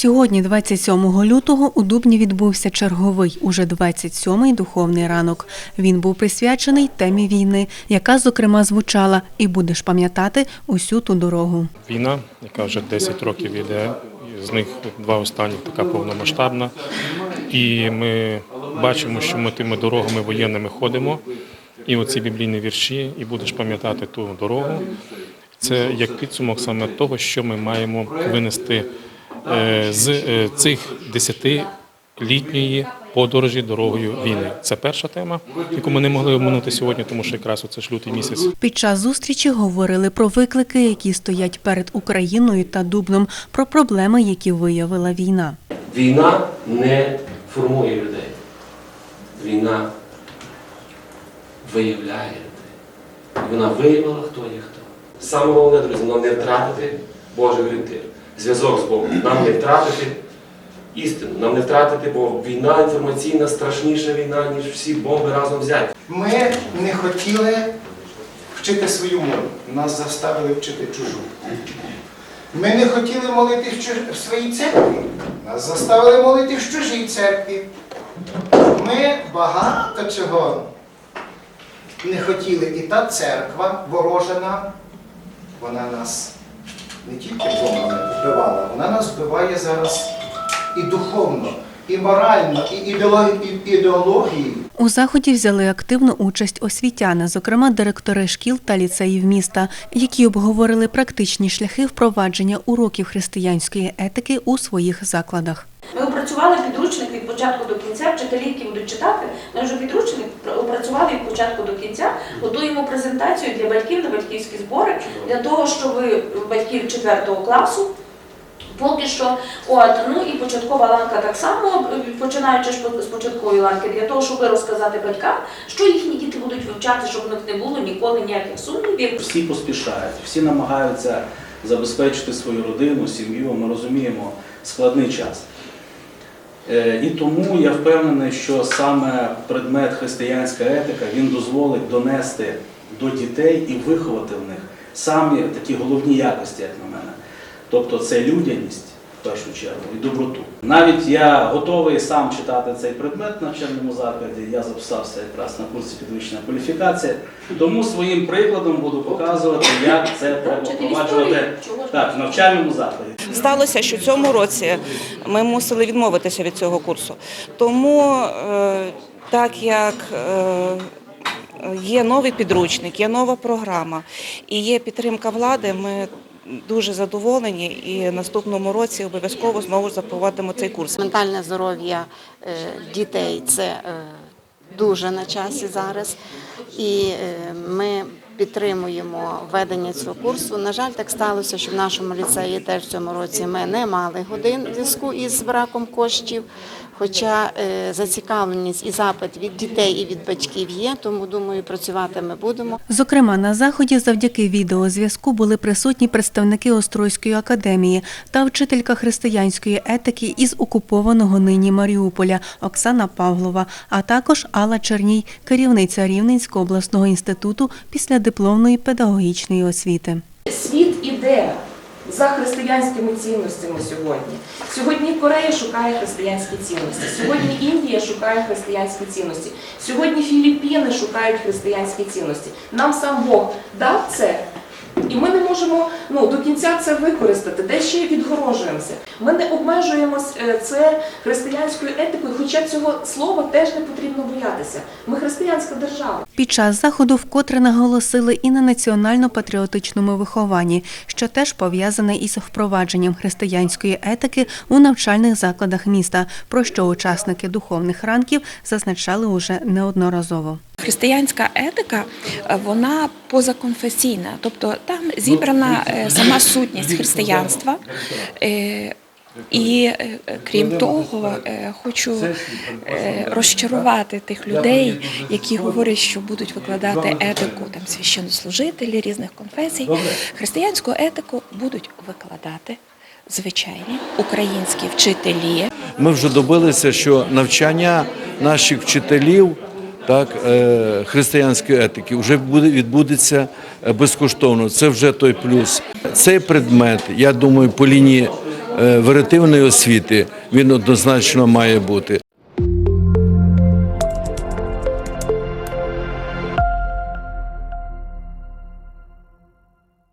Сьогодні, 27 лютого, у Дубні відбувся черговий, уже 27-й духовний ранок. Він був присвячений темі війни, яка, зокрема, звучала «І будеш пам'ятати усю ту дорогу». Війна, яка вже 10 років іде, з них два останні така повномасштабна. І ми бачимо, що ми тими дорогами воєнними ходимо. І оці біблійні вірші, і будеш пам'ятати ту дорогу. Це як підсумок саме того, що ми маємо винести з е, цих десятилітньої подорожі дорогою війни. Це перша тема, яку ми не могли оминути сьогодні, тому що якраз оце ж лютий місяць. Під час зустрічі говорили про виклики, які стоять перед Україною та Дубном, про проблеми, які виявила війна. Війна не формує людей. Війна виявляє людей. Вона виявила, хто є хто. Саме головне, друзі, нам не втратити Божий орієнтир. Зв'язок з Богом. Нам не втратити істину. Нам не втратити, бо війна інформаційна страшніша війна, ніж всі бомби разом взяті. Ми не хотіли вчити свою мову, нас заставили вчити чужу. Ми не хотіли молити в, своїй церкві, нас заставили молити в чужій церкві. Ми багато чого не хотіли. І та церква ворожа нам, вона нас не тільки бомбами вбивала, вона нас вбиває зараз і духовно, і морально, і ідеологією. У заході взяли активну участь освітяни, зокрема директори шкіл та ліцеїв міста, які обговорили практичні шляхи впровадження уроків християнської етики у своїх закладах. Ми опрацювали підручник від початку до кінця. Вчителі, які будуть читати, ми вже підручник опрацювали від початку до кінця. Готуємо презентацію для батьків на батьківські збори для того, щоб батьків 4 класу. Поки що, от ну і початкова ланка так само, починаючи з початкової ланки, для того, щоб розказати батькам, що їхні діти будуть вивчати, щоб в них не було ніколи ніяких сумнівів. Всі поспішають, всі намагаються забезпечити свою родину, сім'ю. Ми розуміємо складний час. Е, І тому я впевнений, що саме предмет християнська етика він дозволить донести до дітей і виховати в них самі такі головні якості, як на мене. Тобто це людяність в першу чергу і доброту. Навіть я готовий сам читати цей предмет в навчальному закладі. Я записався якраз на курсі підвищення кваліфікації, тому своїм прикладом буду показувати, як це треба впроваджувати так, в навчальному закладі. Сталося, що цьому році ми мусили відмовитися від цього курсу. Тому, е, так як е, є новий підручник, є нова програма і є підтримка влади, ми дуже задоволені і наступному році обов'язково знову запровадимо цей курс. Ментальне здоров'я е, дітей це е, дуже на часі зараз, і е, ми підтримуємо введення цього курсу. На жаль, так сталося, що в нашому ліцеї теж в цьому році ми не мали годин в зв'язку із браком коштів. Хоча е, зацікавленість і запит від дітей і від батьків є, тому думаю, працювати ми будемо. Зокрема, на заході завдяки відеозв'язку були присутні представники Острозької академії та вчителька християнської етики із окупованого нині Маріуполя Оксана Павлова, а також Алла Черній, керівниця Рівненського обласного інституту післядипломної педагогічної освіти. Світ іде за християнськими цінностями сьогодні. Сьогодні Корея шукає християнські цінності. Сьогодні Індія шукає християнські цінності. Сьогодні Філіппіни шукають християнські цінності. Нам сам Бог дав це. І ми не можемо ну, до кінця це використати, де ще відгорожуємося. Ми не обмежуємось е, це християнською етикою, хоча цього слова теж не потрібно боятися. Ми християнська держава. Під час заходу вкотре наголосили і на національно-патріотичному вихованні, що теж пов'язане із впровадженням християнської етики у навчальних закладах міста, про що учасники духовних ранків зазначали уже неодноразово. Християнська етика е, вона позаконфесійна, тобто там зібрана сама сутність християнства. І крім того, е, хочу е, розчарувати тих людей, які говорять, що будуть викладати етику там священнослужителі різних конфесій. Християнську етику будуть викладати звичайні українські вчителі. Ми вже добилися, що навчання наших вчителів так, е, християнської етики вже буде відбудеться е, безкоштовно. Це вже той плюс. Цей предмет, я думаю, по лінії веретивної освіти він однозначно має бути.